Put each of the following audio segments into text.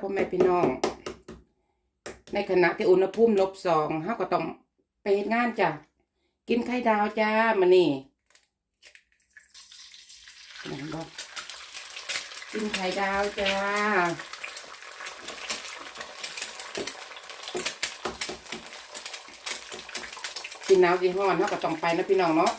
พ่อแม่พี่น้อง ในขณะที่อุณหภูมิลบสองเฮาก็ต้องไปเฮ็ดงานจ้ะ กินไข่ดาวจ้ามานี่เห็นบ่กินไข่ดาวจ้ากินน้ำสีห้อนเฮาก็ต้องไปนะพี่น้องเนาะ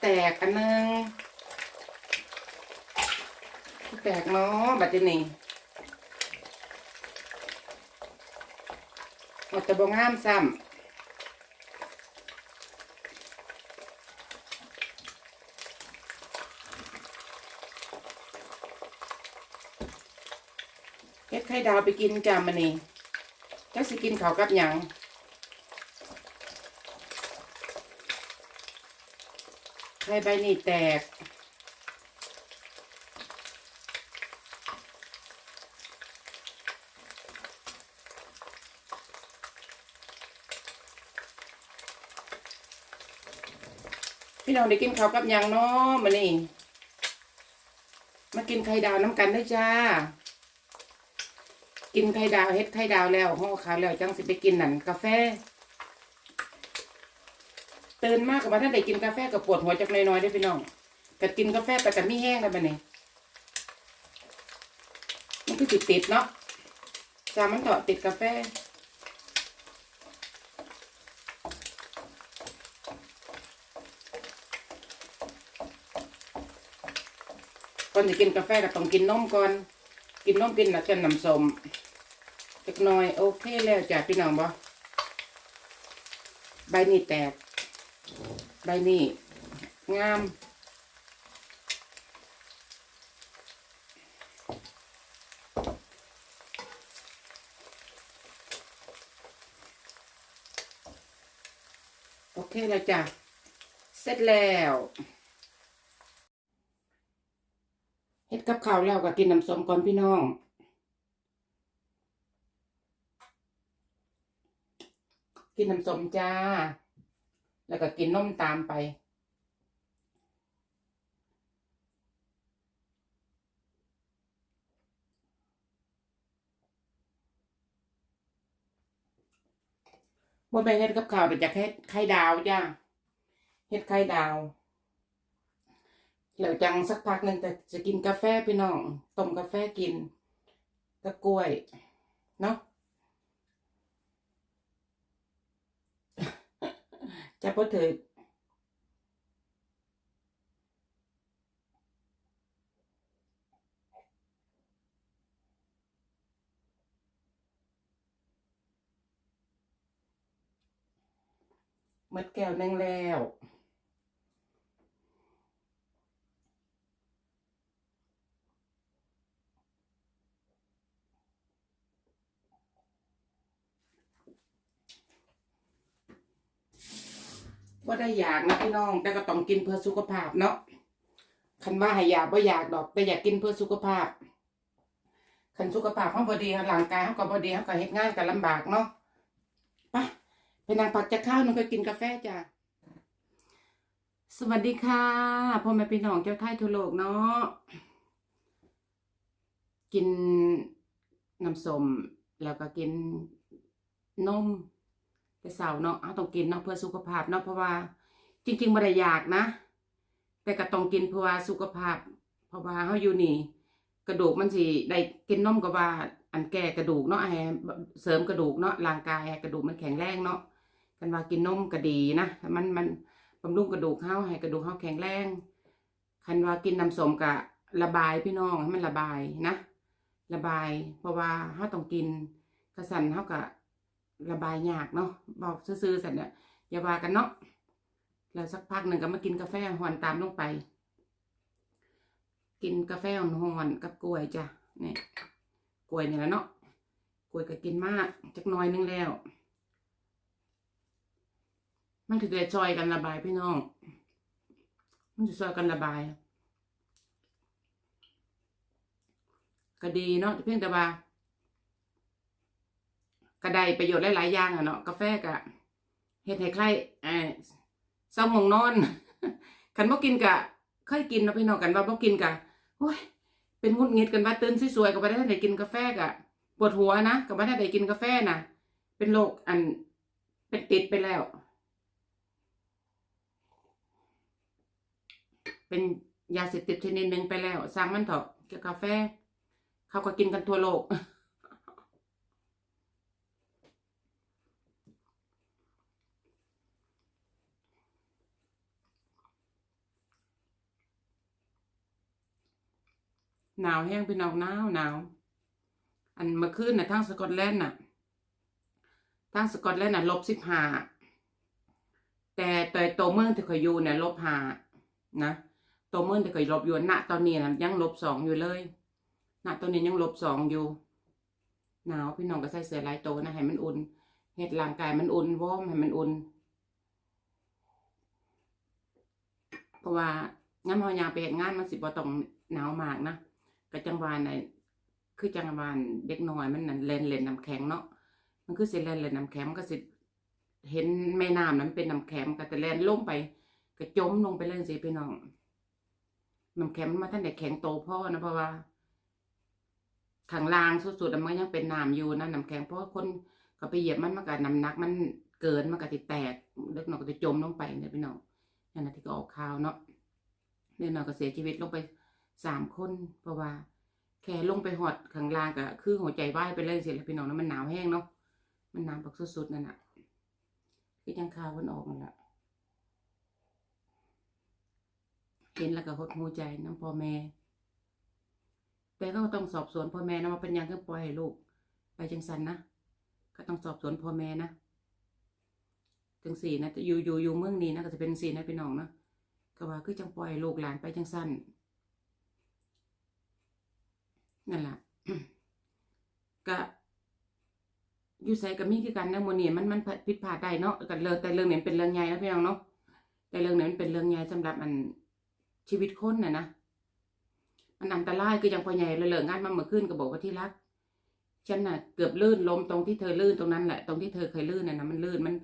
แตกอันนึง แตกเนาะบัดนี้มันจะบ่งามซ้ำเฮ็ดไข่ดาวไปกินจามันนี่จักสิกินเขากับหยังไข่ใบนี่แตก น้องได้กินข้าวกับยังเนาะมานี่มากินไข่ดาวน้ำกันได้จ้า กินไข่ดาวเฮ็ดไข่ดาวแล้วห่อขาวแล้วจังสิไปกินหนันกาแฟตื่นมากกับมาถ้าได้กินกาแฟกับปวดหัวจักน้อยๆได้พี่น้องแต่กินกาแฟไปกับมีแห้งแล้วบัดนี้มันก็ติดติดๆเนาะจามันเถาะติดกาแฟ อนจะกินกาแฟก็ต้องกินนมก่อน กินนมกินแล้วจะน้ำส้มจักหน่อยโอเคแล้วจ้ะพี่น้องบ่ใบนี้แตก ใบนี้งามโอเคแล้วจ้ะ เสร็จแล้ว เฮ็ด กับข้าวแล้วก็กินน้ำส้มก่อนพี่น้องกินน้ำส้มจ้า แล้วก็กินนมตามไปบ่ไปนเฮ็ดกับข้าวแต่อยากเฮ็ดไข่ดาวจ้า เฮ็ดไข่ดาว แล้วจังสักพักหนึ่งแต่จะกินกาแฟพี่น้องต้มกาแฟกินกับกล้วย เนาะจะพอถือหมดแก้วหนึงแล้ว ว่ได้อยากนะพี่น้อง แต่ก็ต้องกินเพื่อสุขภาพเนาะคันว่าให้อยากว่าอยากดอก แต่อยากกินเพื่อสุขภาพคันสุขภาพเขาพอดีร่างกายเขาก็พอดีเขาก็เฮ็ดงานกันลำบากเนาะไปไปนั่งพักจะข้าวนึงก็กินกาแฟจ้ะสวัสดีค่ะพ่อแม่พี่น้องเจ้าไทยทั่วโลกเนาะกินน้ำส้มแล้วก็กินนม แต่เสาเนาะเราต้องกินเนาะเพื่อสุขภาพเนาะเพราะว่า จริงๆบ่ได้อยากนะ แต่ก็ต้องกินเพื่อว่าสุขภาพ เพราะว่าเฮาอยู่นี่ กระดูกมันสิได้กินนมก็ว่า อันแก่กระดูกเนาะให้เสริมกระดูกเนาะร่างกายกระดูกมันแข็งแรงเนาะกันว่ากินนมก็ดีนะมันมันบำรุงกระดูกเฮาให้กระดูกเฮาแข็งแรงคันว่ากินน้ำสมก็ระบายพี่น้องให้มันระบายนะ ระบาย เพราะว่าเฮาต้องกินกระสันเฮาก็ ระบายยากเนาะบอกซื่อๆสันเนี่ยอย่าว่ากันเนาะแล้วสักพักหนึ่งก็มากินกาแฟหอนตามลงไป กินกาแฟหอนๆกับกล้วยจ้ะนี่กล้วยนี่แหละเนาะกล้วยก็กินมากจักน้อยนึงแล้ว มันถือได้ซอยกันระบายพี่น้อง มันจะซอยกันระบาย ก็ดีเนาะเพียงแต่ว่า ก็ได้ประโยชน์หลายๆอย่างอะเนาะกาแฟก็เฮ็ดให้ใครเออเศร้าหมองนอนคันบ่กินก็เคยกินเนาะพี่น้องกันว่าบ่กินกะโอ้ยเป็นงุดงิดกันว่าตื่นสวยๆก็บ่ได้ทันได้กินกาแฟกะปวดหัวนะก็บ่ได้ได้กินกาแฟนะเป็นโรคอันเป็นติดไปแล้ว เป็นยาเสพติดชนิดหนึ่งไปแล้วสร้างมันเถอะเกี่ยวกับกาแฟ เขาก็กินกันทั่วโลก หนาวแห้งพี่น้องหนาวหนาวอันเมื่อคืนน่ะทางสกอตแลนด์น่ะทางสกอตแลนด์น่ะลบสิบห้าแต่แต่ตัวเมืองที่เคยอยู่เนี่ยลบห้านะโตเมืองที่เคยลบอยู่ณตอนนี้นะยังลบสองอยู่เลยณตอนนี้ยังลบสองอยู่หนาวพี่น้องก็ใส่เสื้อลายโตนะให้มันอุ่นเฮ็ดร่างกายมันอุ่นวอร์มให้มันอุ่นเพราะว่างั้นพอยางไปเฮ็ดงานมันสิบ่ต้องหนาวมากนะ ก็จังวานในคือจังวานเด็กน้อยมันนั่นเล่นเล่นน้ำแข็งเนาะมันคือสิเล่นเล่นน้ำแข็งมันก็สิเห็นแม่น้ำนั้นเป็นน้ำแข็งก็จะแล่นลงไปก็จมลงไปเลยสิพี่น้องน้ำแข็งมันมาท่านได้แข็งโตพ่อนะเพราะว่าข้างล่างสุดๆอะมันยังเป็นน้ำอยู่นะน้ำแข็งเพราะคนก็ไปเหยียบมันมันก็น้ำหนักมันเกินมันก็ติดแตกเล็กน้อยก็จะจมลงไปเนี่ยพี่น้องนั่นนะที่ก็ออกข่าวเนาะเล็กน้อยก็เสียชีวิตลงไป สามคน เพราะว่า แค่ลงไปหอดข้างล่างก็คือหัวใจวายไปเลยเสิแล้วพี่น้องแล้วมันหนาวแห้งเนาะมันหนาวแบบสุดๆนั่นน่ะคือจังข่าวมันออกนั่นแหละเห็นแล้วก็หดหูใจน้ำพ่อแม่ แต่ก็ต้องสอบสวนพ่อแม่นะว่าเป็นยังคือปล่อยให้ลูก ไปจังสันนะก็ต้องสอบสวนพ่อแม่นะจังสี่นะอยู่อยู่อยู่เมืองนี้นะก็จะเป็นสี่นะพี่น้องนะก็ว่าคือจังปล่อยลูกหลานไปจังสั้น นั่นแหละก็อยู่ใส่กับมีคือกันนะโมเนี่มันมันผิดพลาดได้เนาะกันเลยแต่เรื่องเนี้มันเป็นเรื่องใหญ่นะพี่น้องเนาะแต่เรื่องเนี้มันเป็นเรื่องใหญ่สำหรับอันชีวิตคนน่ะนะมันอันตรายคืออย่างพอใหญ่เลยเลิกงานมาเมื่อคืนก็บอกว่าที่รักฉันน่ะเกือบลื่นล้มตรงที่เธอลื่นตรงนั้นแหละตรงที่เธอเคยลื่นน่ะนะมันลื่นมัน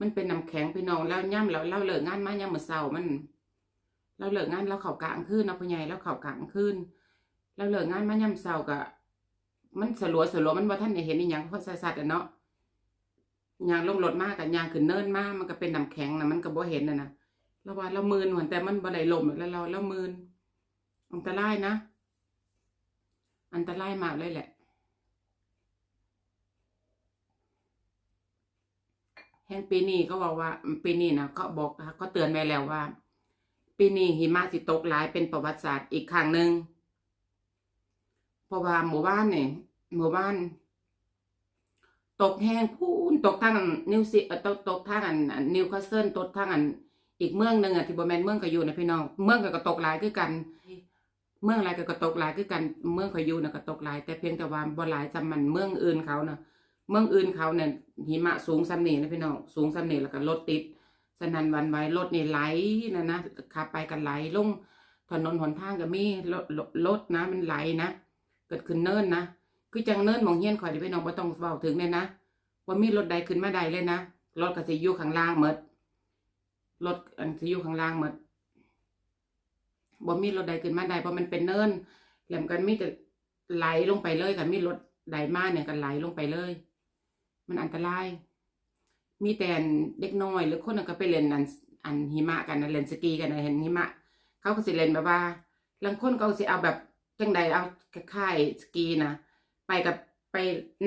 มันเป็นน้ำแข็งพี่น้องแล้วย่ำแล้วเราเลิกงานมาย่ำมื้อเช้ามันเราเลิกงานแล้วเข่ากลางคืนนะพ่อใหญ่แล้วเข่ากลางคืน เราเลิกงานมาย่ำเช้าก็มันสลัวสลัวมันว่าท่านได้เห็นอีหยังเพราะสัตว์อะเนาะยางลงรถมากกับยางขึ้นเนินมากมันก็เป็นน้ำแข็งนะมันก็บ่เห็นนะนะเราว่าเรามืนเหมือนแต่มันบ่ได้ลมแล้วเราเรามืนอันตรายนะ อันตรายมากเลยแหละแห่งปีนี้ก็บอกว่าปีนี้นะก็บอกก็เตือนไว้แล้วว่า ปีนี้หิมะสิตกหลายเป็นประวัติศาสตร์อีกครั้งหนึ่ง ราะว่าหมู่บ้านเนี่ยหมู่บ้าน ตกแห้งพูนตกทางนนิวซีตกตกทางอันนิวคาสเซิลตกทางอันอีกเมืองหนึ่งอะที่บ่แมนเมืองก็อยู่นะพี่น้องเมืองก็ก็ตกหลายคือกัน เมืองอะไรก็กตกหลายคือกัน เมืองก็อยู่นะก็ตกหลาย แต่เพียงแต่ว่าบ่หลายจำมันเมืองอื่นเขาน่ะเมืองอื่นเขาเนี่ยหิมะสูงซ้ำนี่นะพี่น้องสูงซ้ำนี่แล้วก็รถติดสนันวันไหวรถนี่ไหลนะนะขับไปกันไหลลงถนนหนทางก็มีรถรถนะมันไหลนะ เกิดขึ้นเนิ่นนะคือจังเนิ่นมองเฮียนข่อยดี๋ยวพี่น้องบ่ต้องเฝ้าถึงเลยนะว่ามีรถใดขึ้นมาใดเลยนะรถก็สิอยู่ข้างล่างหมดรถอันสิอยู่ข้างล่างหมดบ่มีรถใดขึ้นมาใดเพราะมันเป็นเนิ่นแล้วมันกันมีแต่ไหลลงไปเลยค่ะมีรถใดมาเนี่ยก็ไหลลงไปเลย มันอันตราย มีแต่เด็กน้อยหรือคนก็ไปเล่นอันอันหิมะกันเล่นสกีกันเห็นหิมะ เขาก็สิเล่นแบบว่าบางคนเขาสิเอาแบบ จังใดเอาค่ายสกีนะไปกับไป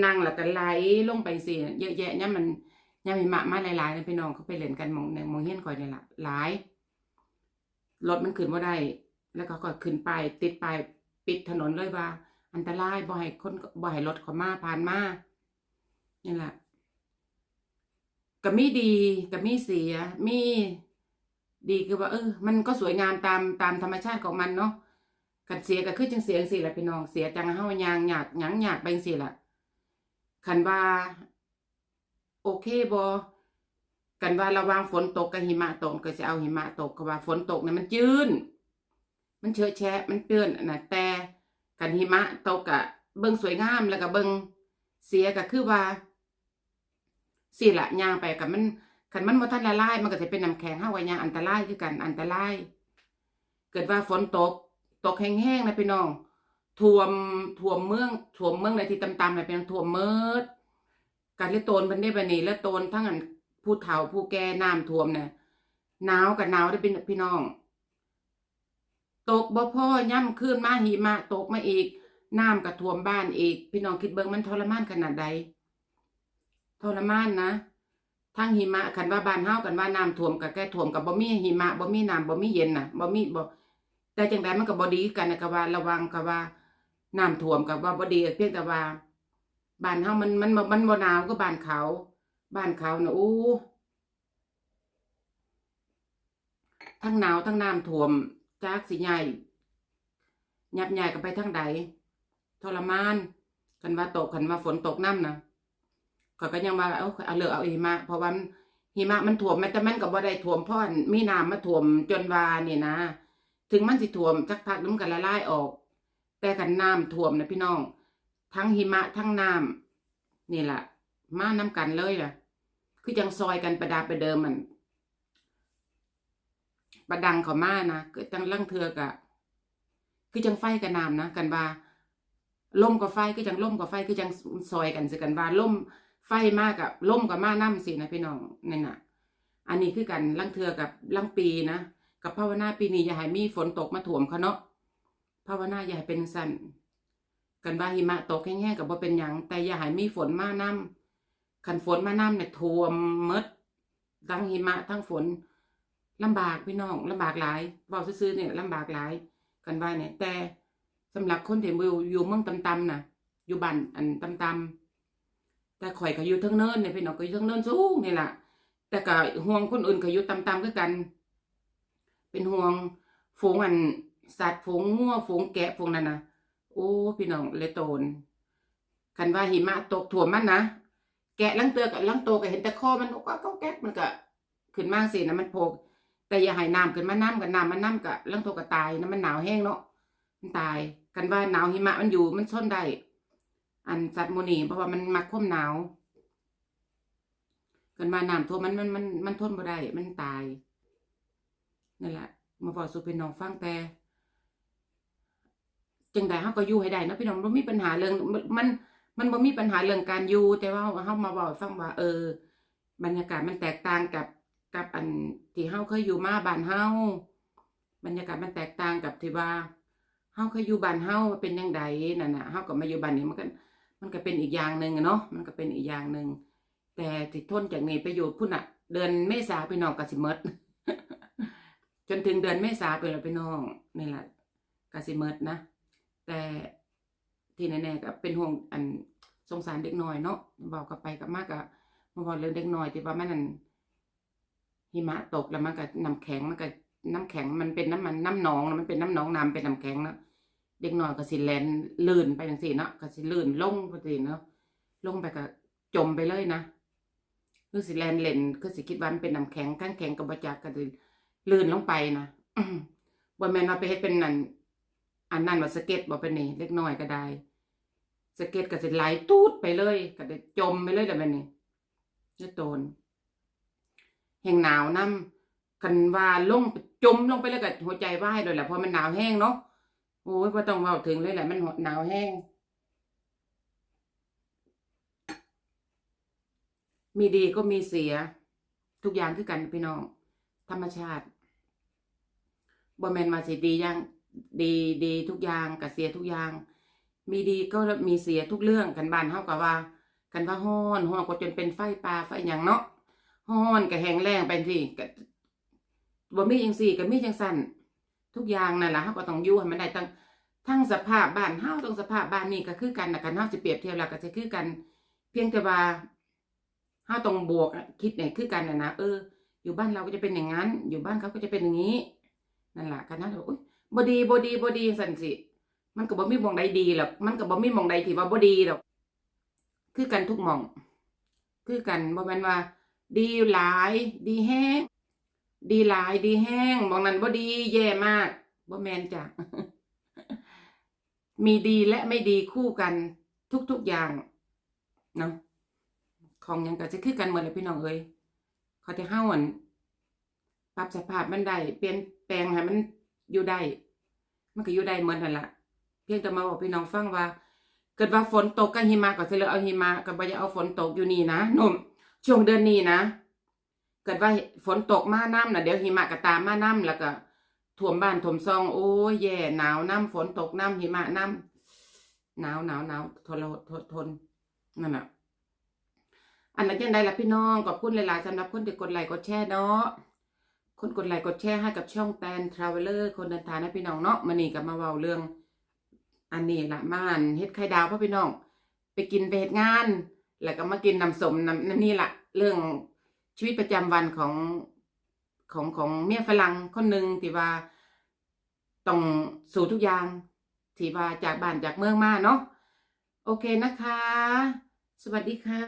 นั่งแล้วก็ไหลลงไปสิเยอะแยะเนี่ยมันเนี่ยหิมะมาหลายๆนะพี่น้องเขาไปเล่นกันมองในมองเฮียนคอยนี่แหละหลายรถมันขึ้นว่าได้ แล้วเขาก็ขึ้นไปติดไปปิดถนนเลยว่า อันตรายบ่ให้คนบ่ให้รถเขามาผ่านมานี่แหละก็มีดีก็มีเสียมีดีคือว่าเออ มันก็สวยงามตามตามธรรมชาติของมันเนาะ กันเสียก็คือจังเสียจังสี่แหละพี่น้องเสียจังเฮายางหยากหยังหยากไปจังสี่ละคันว่า โอเคบ่กันว่าระวางฝนตกกับหิมะตกก็จะเอาหิมะตกก็ว่าฝนตกเนี่ยมันจืนมันเชอะแชะ มันเปื้อนนะแต่กันหิมะตกอะเบิ่งสวยงามแล้วก็เบิ่งเสียก็คือว่าสิละย่างไปกับมันคันมันบ่ทันละลายมันก็สิเป็นน้ำแข็งเฮาวายางอันตรายคือกันอันตราย เกิดว่าฝนตก ตกแห้งๆนะพี่น้องท่วมท่วมเมืองท่วมเมืองในที่ต่ำๆนะเป็นท่วมเมิดการเลยโตนเพิ่นได้บัดนี้แล้วโตนทั้งอันผู้เฒ่าผู้แก่น้ำท่วมเนี่ยหนาวกับหนาวได้อพี่พี่น้อง ตกบ่พ่อย่ำขึ้นมาหิมะตกมาอีกน้ำก็ท่วมบ้านอีก พี่น้องคิดเบิ่งมันทรมานขนาดใดทรมานนะทั้งหิมะคันว่าบ้านเฮากันว่าน้ำท่วมกับแก่ท่วมกับบ่มีหิมะบ่มีน้ำบ่มีเย็นน่ะบ่มีบ่ แต่จังไดมันก็บ่ดีกันนะก็ว่าระวังก็ว่าน้ำท่วมกับว่าบ่ดีเพียงแต่ว่าบ้านเฮามันมันมันมันบ่หนาวก็บ้านเขา บ้านเขานะอู้ทั้งหนาวทั้งน้ำท่วมจากสิใหญ่ยับใหญ่กันไปทั้งใดทรมานกันว่าตกกันว่าฝนตกน้ำนะเขาก็ยังมาเอาเอาเลือกเอาหิมะเพราะว่ามันหิมะมันถ่วมมันแต่มันก็บ่ได้ถ่วมพราะอันมีน้ำมาถ่วมจนวานี่นะ ถึงมันสิถ่วมสักพักนึงมันละลายออก แต่กันน้ำถ่วมนะพี่น้อง ทั้งหิมะทั้งน้ำนี่แหละมาน้ำกันเลยล่ะ คือจังซอยกันประดาประเดิมมัน ประดังเขามานะก็จังลังเทือกอะคือจังไฟกับน้ำนะกันว่าล่มกับไฟคือจังล่มกับไฟคือจังซอยกันสิกันว่าล่มไฟมากกับล่มกับมาน้ำสินะพี่น้องนั่นน่ะ อันนี้คือกันลังเทือกับลังปีนะ กับภาวนาปีนี้อย่าให้มีฝนตกมาถ่วมเขาเนาะภาวนาอย่าให้เป็นสันกันว่าหิมะตกแห้งๆกับว่าเป็นหยังแต่อย่าให้มีฝนมาน้ำขันฝนมาน้ำเนี่ยท่วมหมดทั้งหิมะทั้งฝนลำบากพี่น้องลำบากหลายเบาซื่อเนี่ยลำบากหลาย กันว่าเนี่ย แต่สำหรับคนที่อยู่อยู่เมืองต่ำๆนะอยู่บ้านอันต่ำๆแต่ข่อยก็อยู่ทั้งเนินเนี่ยพี่น้องก็อยู่ทั้งเนินสูงนี่แหละแต่ก็ห่วงคนอื่นก็อยู่ต่ำๆคือกัน เป็นห่วงฝูงอันสัตว์ฝูงงัวฝูงแกะฝูงนั่นนะโอ้พี่น้องเลยโตนกันว่าหิมะตกถ่วมมันนะแกะลังเตือกับลังโตก็เห็นแต่คอมันก็ก็แก๊กมันก็ขึ้นมาสินะมันโผล่แต่อย่าให้น้ำขึ้นมาน้ำกับน้ำมันน้ำกับลังโตก็ตายนะมันหนาวแห้งเนาะมันตาย กันว่าหนาวหิมะมันอยู่มันทนได้อันสัตว์โมนีเพราะว่ามันมักควมหนาวกันว่าน้ำท่วมมันมันมันมันทนบ่ได้มันตาย นั่นแหละมาบอกสู่พี่น้องฟังแต่จังใดเฮาก็อยู่ให้ได้นะพี่น้องบ่มีปัญหาเรื่องมันมันบ่มีปัญหาเรื่องการอยู่แต่ว่าเฮามาบอกฟังว่า เออ บรรยากาศมันแตกต่างกับกับอันที่เฮาเคยอยู่มาบ้านเฮาบรรยากาศมันแตกต่างกับที่ว่าเฮาเคยอยู่บ้านเฮาว่าเป็นจังไดนั่นน่ะเฮาก็มาอยู่บ้านนี้มันก็มันก็เป็นอีกอย่างหนึ่งเนาะมันก็เป็นอีกอย่างหนึ่งแต่ที่ทนจากนี้ไปอยู่พุ่นอะ เดือนเมษาพี่น้องก็สิมด จนถึงเดือนเมษาไปแล้วพี่น้องนี่แหละก็สิหมดนะ แต่ที่แน่ๆก็เป็นห่วงอันสงสารเด็กน้อยเนาะบอกกับไปกับมากกับมาบอกเรื่องเด็กน้อยที่ว่ามันนั่นหิมะตกแล้วมันก็น้ำแข็งมันก็น้ำแข็งมันเป็นน้ำมันน้ำหนองมันเป็นน้ำหนองน้ำเป็นน้ำแข็งเนาะเด็กน้อยก็สิแลนลื่นไปจังซี่เนาะก็สิลื่นลงพอดีเนาะลงไปก็จมไปเลยนะคือสิแลนเล่นคือสิคิดว่ามันเป็นน้ำแข็งข้างแข็งกับบ่จักก็สิ ลื่นลงไปนะบ่แม่นว่าไปเฮ็ดเป็นนั่นอันนั้นว่าสเก็ตบ่เป็นนี่เล็กน้อยก็ได้สเก็ตก็สิไหลตูดไปเลยก็ได้จมไปเลยแล้วบัดนี้จะโตนแห่งหนาวนำกันว่าลงจมลงไปแล้วก็หัวใจวายเลยแหละเพราะมันหนาวแห้งเนาะโอ้ยบ่ต้องเว้าถึงเลยแหละมันหนาวแห้ง มีดีก็มีเสีย ทุกอย่างคือกันพี่น้อง ธรรมชาติ บ่แมนมาสิดีอย่างดีดีทุกอย่างกับเสียทุกอย่าง มีดีก็มีเสียทุกเรื่องกันบ้านเฮากับว่า กันว่าฮ้อนฮ้อนก็จนเป็นไฟป่าไฟหยังเนาะฮ้อนก็แห้งแล้งไปสิก็บ่มีจังซี่ก็มีจังซั่นทุกอย่างนั่นแหละเฮาก็ต้องอยู่ให้มันได้ทั้งทั้งสภาพบ้านเฮาทั้งสภาพบ้านนี่ก็คือกันนะกันเฮาสิเปรียบเทียบแล้วก็จะคือกัน เพียงแต่ว่าเฮาต้องบวกคิดเนี่ยคือกันน่ะนะเออ อยู่บ้านเราก็จะเป็นอย่างนั้น อยู่บ้านเขาก็จะเป็นอย่างนี้ นั่นแหละกันนะอุ้ยบดีบดีบดีสันสิ มันก็บ่มีมองใดดีหรอกมันก็บ่มีมองใดที่ว่าบ่ดีหรอกคือกันทุกมอง คือกันบ่แม่นว่า ดีหลาย ดีแห้ง ดีหลาย ดีแห้งมองนั้นบ่ดี แย่มากบ่แม่นจ้ะมีดีและไม่ดีคู่กันทุกๆอย่างเนาะของยังก็จะคือกันหมดเลยพี่น้องเอ้ยเขาจะเฮาอัน ปรับสภาพมันได้เปลี่ยนแปลงให้มันอยู่ได้ มันก็อยู่ได้เหมือนนั่นละเพียงแต่มาบอกพี่น้องฟังว่า เกิดว่าฝนตกกับหิมะก็สิเลือกเอาหิมะก็บ่อยเอาฝนตกอยู่นี่นะหนุ่มช่วงเดือนนี้นะ เกิดว่าฝนตกมาน้ำนะเดี๋ยวหิมะก็ตามมาน้ำแล้วก็ท่วมบ้านท่วมซอง โอ้ยแย่หนาวน้ำฝนตกน้ำหิมะน้ำหนาวหนาวหนาวทนทนทนนั่นน่ะอันนั้นยังไงล่ะพี่น้องขอบคุณหลายๆสำหรับคนที่กดไลค์กดแชร์เนาะ คนกดไลค์กดแชร์ให้กับช่องแตนทราเวลเลอร์คนเดินทางนะพี่น้องเนาะมันนี่ก็มาเว้าเรื่อง อันนี้ละม่านเฮ็ดไข่ดาวพ่อพี่น้อง ไปกินไปเฮ็ดงาน แล้วก็มากินน้ำสมน้ำน้ำนี่ละเรื่องชีวิตประจำวันของของของเมียฝรั่งคนหนึ่งที่ว่าต้องสู่ทุกอย่างที่ว่าจากบ้านจากเมืองมาเนาะโอเคนะคะ สวัสดีค่ะ